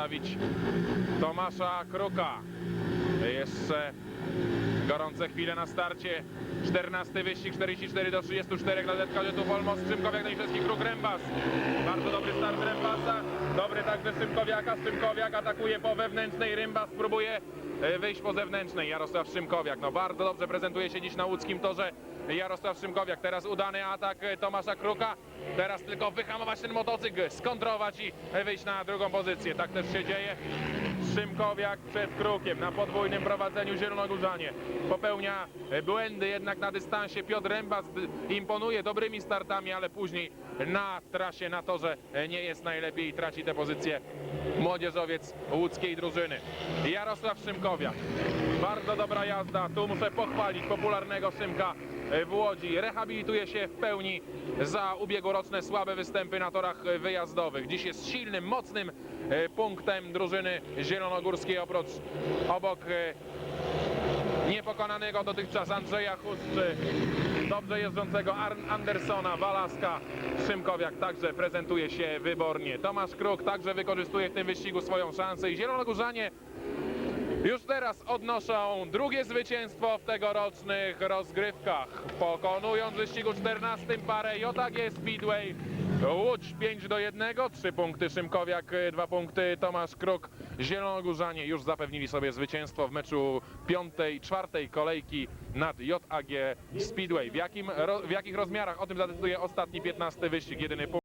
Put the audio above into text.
Stawić Tomasza Kruka. Jeszcze gorące chwile na starcie. 14 wyścig, 44 do 34 dla Detka Dziotów Olmos, Szymkowiak, Najszewski, Kruk, Rębas. Bardzo dobry start Rębasa, dobry także Szymkowiaka. Szymkowiak atakuje po wewnętrznej, Rębas próbuje e, wyjść po zewnętrznej. Jarosław Szymkowiak, no bardzo dobrze prezentuje się dziś na łódzkim torze Jarosław Szymkowiak. Teraz udany atak Tomasza Kruka. Teraz tylko wyhamować ten motocykl, skontrować i wyjść na drugą pozycję. Tak też się dzieje. Szymkowiak przed Krukiem na podwójnym prowadzeniu Zielonogórzanie. Popełnia błędy jednak na dystansie. Piotr Rębas imponuje dobrymi startami, ale później na trasie, na torze nie jest najlepiej i traci tę pozycję młodzieżowiec łódzkiej drużyny. Jarosław Szymkowiak. Bardzo dobra jazda. Tu muszę pochwalić popularnego Szymka w Łodzi. Rehabilituje się w pełni za ubiegłoroczne słabe występy na torach wyjazdowych. Dziś jest silnym, mocnym e, punktem drużyny zielonogórskiej oprócz obok e, niepokonanego dotychczas Andrzeja Chustrzy, dobrze jeżdżącego Ar- Andersona, Walaska, Szymkowiak także prezentuje się wybornie. Tomasz Kruk także wykorzystuje w tym wyścigu swoją szansę i Zielonogórzanie już teraz odnoszą drugie zwycięstwo w tegorocznych rozgrywkach. Pokonując wyścigu 14 parę JAG Speedway Łódź 5 do 1, 3 punkty Szymkowiak, 2 punkty Tomasz Kruk. Zielonogórzanie już zapewnili sobie zwycięstwo w meczu piątej, czwartej kolejki nad JAG Speedway. W, jakim, w jakich rozmiarach? O tym zadecyduje ostatni 15 wyścig, jedyny punkt.